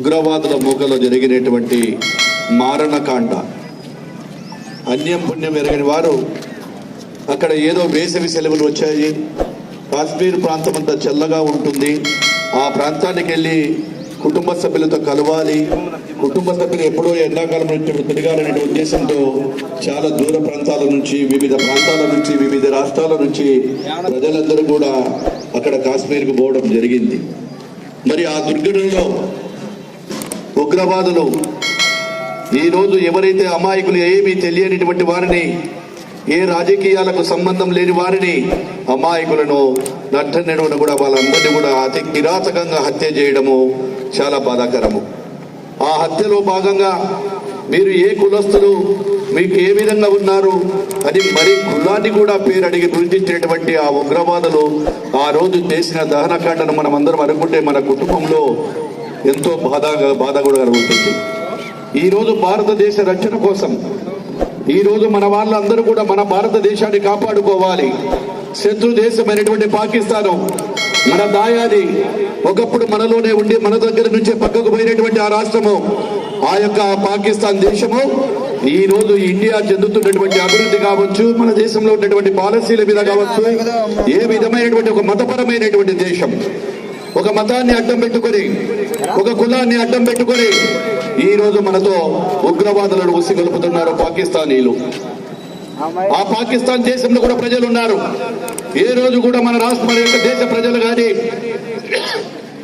ఉగ్రవాదుల మూకలో జరిగినటువంటి మారణకాండ. అన్యం పుణ్యం ఎరగని వారు అక్కడ ఏదో వేసవి సెలవులు వచ్చాయి. కాశ్మీర్ ప్రాంతం అంతా చల్లగా ఉంటుంది. ఆ ప్రాంతానికి వెళ్ళి కుటుంబ సభ్యులతో కలవాలి. కుటుంబ సభ్యులు ఎప్పుడో ఎండాకాలం నుంచి తిరగాలనే ఉద్దేశంతో చాలా దూర ప్రాంతాల నుంచి వివిధ ప్రాంతాల నుంచి వివిధ రాష్ట్రాల నుంచి ప్రజలందరూ కూడా అక్కడ కాశ్మీర్కు పోవడం జరిగింది. మరి ఆ దుర్ఘటనలో ఉగ్రవాదులు. ఈరోజు ఎవరైతే అమాయకులు ఏమీ తెలియనిటువంటి వారిని ఏ రాజకీయాలకు సంబంధం లేని వారిని అమాయకులను నట్టనెడవను కూడా వాళ్ళందరినీ కూడా అతి కిరాతకంగా హత్య చేయడము చాలా బాధాకరము. ఆ హత్యలో భాగంగా మీరు ఏ కులస్తులు మీకు ఏ విధంగా ఉన్నారు అని మరి కులాన్ని కూడా పేరు అడిగి గుర్తించినటువంటి ఆ ఉగ్రవాదులు ఆ రోజు చేసిన దహనకాండను మనం అందరం అనుకుంటే మన కుటుంబంలో ఎంతో బాధ బాధ కూడా కలుగుతుంది. ఈరోజు భారతదేశ రక్షణ కోసం ఈరోజు మన వాళ్ళందరూ కూడా మన భారతదేశాన్ని కాపాడుకోవాలి. శత్రు దేశమైనటువంటి పాకిస్తాను మన దాయాది ఒకప్పుడు మనలోనే ఉండి మన దగ్గర నుంచే పక్కకు పోయినటువంటి ఆ రాష్ట్రము ఆ యొక్క పాకిస్తాన్ దేశము ఈ రోజు ఇండియా చెందుతున్నటువంటి అభివృద్ధి కావచ్చు మన దేశంలో ఉన్నటువంటి పాలసీల మీద కావచ్చు ఏ విధమైనటువంటి ఒక మతపరమైనటువంటి దేశం. ఒక మతాన్ని అడ్డం పెట్టుకొని ఒక కులాన్ని అడ్డం పెట్టుకొని ఈ రోజు మనతో ఉగ్రవాదులను ఉసిగొలుపుతున్నారు పాకిస్తానీలు. ఆ పాకిస్తాన్ దేశంలో కూడా ప్రజలు ఉన్నారు ఏ రోజు కూడా మన రాష్ట్ర మన యొక్క దేశ ప్రజలు కానీ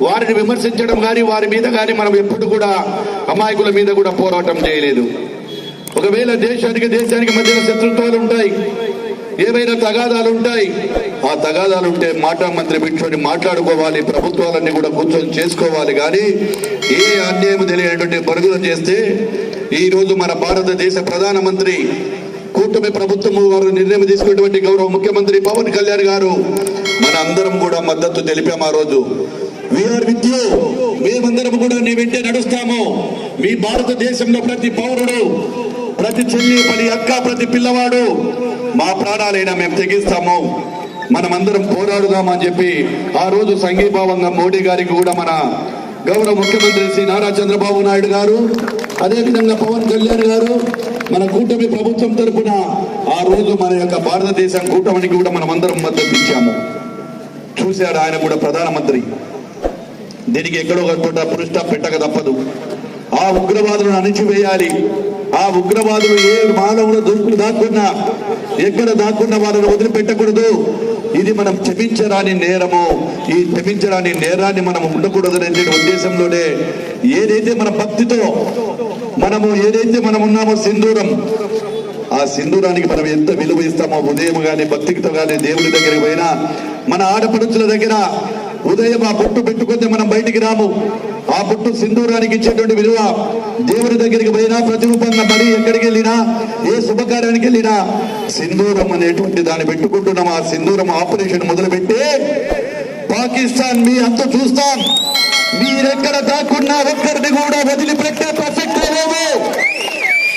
వారిని విమర్శించడం కానీ వారి మీద కానీ మనం ఎప్పుడు కూడా అమాయకుల మీద కూడా పోరాటం చేయలేదు. ఒకవేళ దేశానికి దేశానికి మధ్యన శత్రుత్వాలు ఉంటాయి ఏవైనా తగాదాలు ఉంటాయి ఆ తగాదాలు ఉంటే మాట మంత్రి కూర్చొని మాట్లాడుకోవాలి ప్రభుత్వాలన్నీ కూడా కూర్చొని చేసుకోవాలి. కానీ ఏ అన్యాయం తెలియనటువంటి పరుగులు చేస్తే ఈ రోజు మన భారతదేశ ప్రధానమంత్రి కూటమి ప్రభుత్వము వారు నిర్ణయం తీసుకున్నటువంటి గౌరవ ముఖ్యమంత్రి పవన్ కళ్యాణ్ గారు మన అందరం కూడా మద్దతు తెలిపాం ఆ రోజు. We are with you. మేమందరం కూడా నీ వెంటే నడుస్తాము. మీ భారతదేశంలో ప్రతి పౌరుడు ప్రతి చెల్లి ప్రతి అక్క ప్రతి పిల్లవాడు మా ప్రాణాలైనా మేము తెగిస్తాము. మనమందరం పోరాడుదామని చెప్పి ఆ రోజు సంఘీభావంగా మోడీ గారికి కూడా మన గౌరవ ముఖ్యమంత్రి శ్రీ నారా చంద్రబాబు నాయుడు గారు అదేవిధంగా పవన్ కళ్యాణ్ గారు మన కూటమి ప్రభుత్వం తరఫున ఆ రోజు మన యొక్క భారతదేశం కూటమికి కూడా మనం అందరం మద్దతు ఇచ్చాము. చూశాడు ఆయన కూడా ప్రధానమంత్రి. దీనికి ఎక్కడో ఒక చోట పురుష్ట పెట్టక తప్పదు. ఆ ఉగ్రవాదులను అణిచివేయాలి. ఆ ఉగ్రవాదులు ఏ మానవుల దొరుకులు దాక్కున్నా ఎక్కడ దాక్కున్నా వాళ్ళని వదిలిపెట్టకూడదు. ఇది మనం క్షమించరాని నేరము. ఈ క్షమించరాని నేరాన్ని మనం ఉండకూడదు ఉద్దేశంలోనే ఏదైతే మన భక్తితో మనము ఏదైతే మనం ఉన్నామో సింధూరం ఆ సింధూరానికి మనం ఎంత విలువ ఇస్తామో ఉదయం కానీ భక్తితో కానీ దేవుడి దగ్గరికి పోయినా మన ఆడపడుచుల దగ్గర ఉదయం ఆ బొట్టు పెట్టుకుంటే మనం బయటికి రాము. ఆ బొట్టు సింధూరానికి ఇచ్చేటువంటి విలువ. దేవుడి దగ్గరికి పోయినా ప్రతిరూపంగా మరి ఎక్కడికి వెళ్ళినా ఏ శుభకార్యానికి వెళ్ళినా సింధూరం అనేటువంటి దాన్ని పెట్టుకుంటున్నాం. ఆ సింధూరం ఆపరేషన్ మొదలుపెట్టి పాకిస్తాన్ మీ అంత చూస్తాం. మీరెక్కడ దాక్కున్నా ఒక్కరిని కూడా వదిలిపెట్టే ప్రసక్తే లేవు.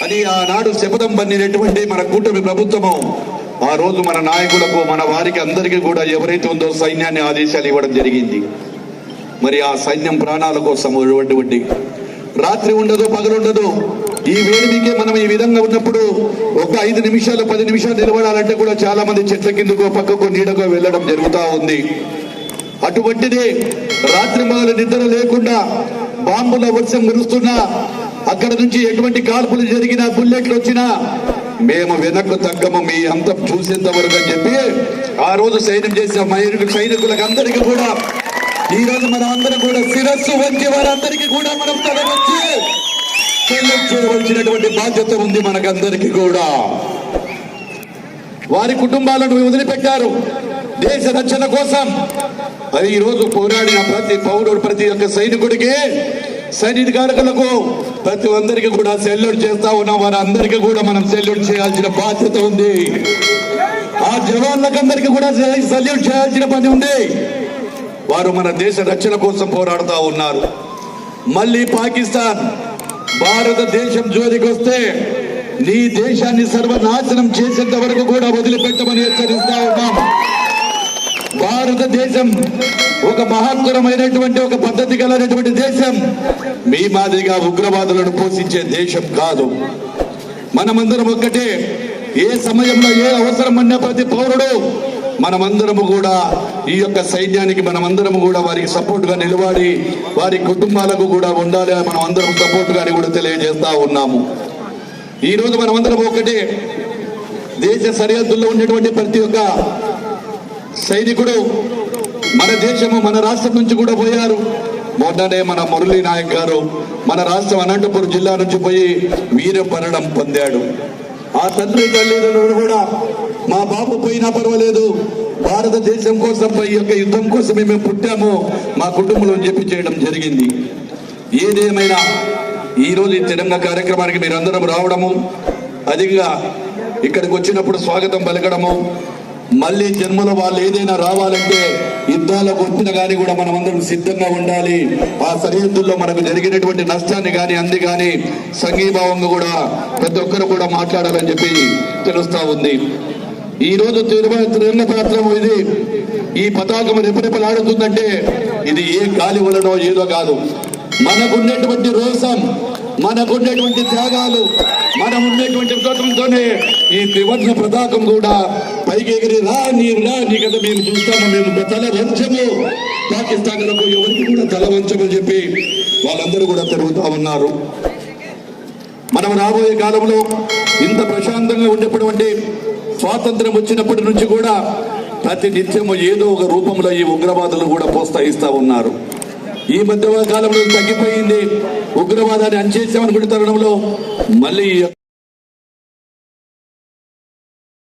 అని ఆనాడు శపథం పన్నినటువంటి మన కూటమి ప్రభుత్వము. ఆ రోజు మన నాయకులకు మన వారికి అందరికీ కూడా ఎవరైతే ఉందో సైన్యాన్ని ఆదేశాలు ఇవ్వడం జరిగింది. మరి ఆ సైన్యం ప్రాణాల కోసం అటువంటి రాత్రి ఉండదు పగలుండదు ఈ వేడికే మనం ఈ విధంగా ఉన్నప్పుడు ఒక ఐదు నిమిషాలు పది నిమిషాలు నిలబడాలంటే కూడా చాలా మంది చెట్ల కిందకో పక్కకో నీడకో వెళ్ళడం జరుగుతూ ఉంది. అటువంటిది రాత్రి మొదలు నిద్ర లేకుండా బాంబుల వర్షం కురుస్తున్నా అక్కడ నుంచి ఎటువంటి కాల్పులు జరిగినా బుల్లెట్లు వచ్చినా మేము వెనక్కు తగ్గము మీ అంతం చూసేంత వరకు అని చెప్పి ఆ రోజు సైన్యం చేసిన మైరు సైనికులకు అందరికీ కూడా ఈ రోజు మనం అందరం కూడా శిరస్సు వంచి వారందరికీ కూడా మనం తల వంచి చెల్లించవలసినటువంటి బాధ్యత ఉంది మనకందరికీ కూడా. వారి కుటుంబాలను వదిలిపెట్టారు దేశ రక్షణ కోసం. అది ఈరోజు పోరాడిన ప్రతి పౌరుడు ప్రతి ఒక్క సైనికుడికి సైనికారకులకు ప్రతి ఒక్కరికి కూడా సెల్యూట్ చేస్తా ఉన్నాం వారందరికీ కూడా మనం సెల్యూట్ చేయాల్సిన బాధ్యత ఉంది. ఆ జవాన్లకందరికీ కూడా సెల్యూట్ చేయాల్సిన పని ఉంది. వారు మన దేశ రక్షణ కోసం పోరాడుతూ ఉన్నారు. మళ్ళీ పాకిస్తాన్ భారతదేశం జోలికి వస్తే నీ దేశాన్ని సర్వనాశనం చేసేంత వరకు కూడా వదిలిపెట్టమని హెచ్చరిస్తా ఉన్నాం. భారతదేశం ఒక మహత్తరమైనటువంటి ఒక పద్ధతి కలిగినటువంటి దేశం. మీ మాదిరిగా ఉగ్రవాదులను పోషించే దేశం కాదు. మనమందరం ఒక్కటే. ఏ సమయంలో ఏ అవసరం అన్న ప్రతి పౌరుడు మనమందరము కూడా ఈ యొక్క సైన్యానికి మనమందరము కూడా వారికి సపోర్ట్గా నిలబడి వారి కుటుంబాలకు కూడా ఉండాలి అని మనం అందరం సపోర్ట్ గాని కూడా తెలియజేస్తా ఉన్నాము. ఈరోజు మనమందరం ఒకటే దేశ సరిహద్దుల్లో ఉన్నటువంటి ప్రతి ఒక్క సైనికుడు మన దేశము మన రాష్ట్రం నుంచి కూడా పోయారు. మొన్ననే మన మురళీ నాయక్ గారు మన రాష్ట్రం అనంతపురం జిల్లా నుంచి పోయి వీర మరణం పొందాడు. ఆ తండ్రి తల్లిదండ్రులు కూడా మా బాబు పోయినా పర్వాలేదు. భారతదేశం కోసం ఈ యొక్క యుద్ధం కోసమే మేము పుట్టాము. మా కుటుంబంలో చెప్పి చేయడం జరిగింది. ఏదేమైనా ఈరోజు ఈ తెలంగాణ కార్యక్రమానికి మీరందరం రావడము అదిగా ఇక్కడికి వచ్చినప్పుడు స్వాగతం పలకడము మళ్ళీ జన్మలో వాళ్ళు ఏదైనా రావాలంటే యుద్ధాలకు వచ్చిన కానీ కూడా మనం అందరం సిద్ధంగా ఉండాలి. ఆ సరిహద్దుల్లో మనకు జరిగినటువంటి నష్టాన్ని కానీ అంది కానీ సంఘీభావంగా కూడా ప్రతి ఒక్కరు కూడా మాట్లాడాలని చెప్పి తెలుస్తా ఉంది. ఈ రోజు తిరుమల త్రిరంగ పాత్రం ఇది. ఈ పతాకం రెపరెపలాడుతుందంటే ఇది ఏ గాలి వలనో ఏదో కాదు. మనకున్నటువంటి రోషం మనకున్నటువంటి త్యాగాలు మనం ఉన్నటువంటి విశ్వాసంతోనే ఈ త్రివర్ణ ప్రతాకం కూడా పైకి ఎగిరి రా నీరు రా నీ కదా మేము చూస్తాము. మేము తల వంచము. పాకిస్తాన్లకు ఎవరికి కూడా తల వంచమని చెప్పి వాళ్ళందరూ కూడా తిరుగుతూ ఉన్నారు. మనం రాబోయే కాలంలో ఇంత ప్రశాంతంగా ఉండేటువంటి స్వాతంత్రం వచ్చినప్పటి నుంచి కూడా ప్రతి నిత్యము ఏదో ఒక రూపంలో ఈ ఉగ్రవాదులు కూడా ప్రోత్సహిస్తూ ఉన్నారు. ఈ మధ్య కాలంలో తగ్గిపోయింది. ఉగ్రవాదాన్ని అంచేసామనుకునే తరుణంలో మళ్ళీ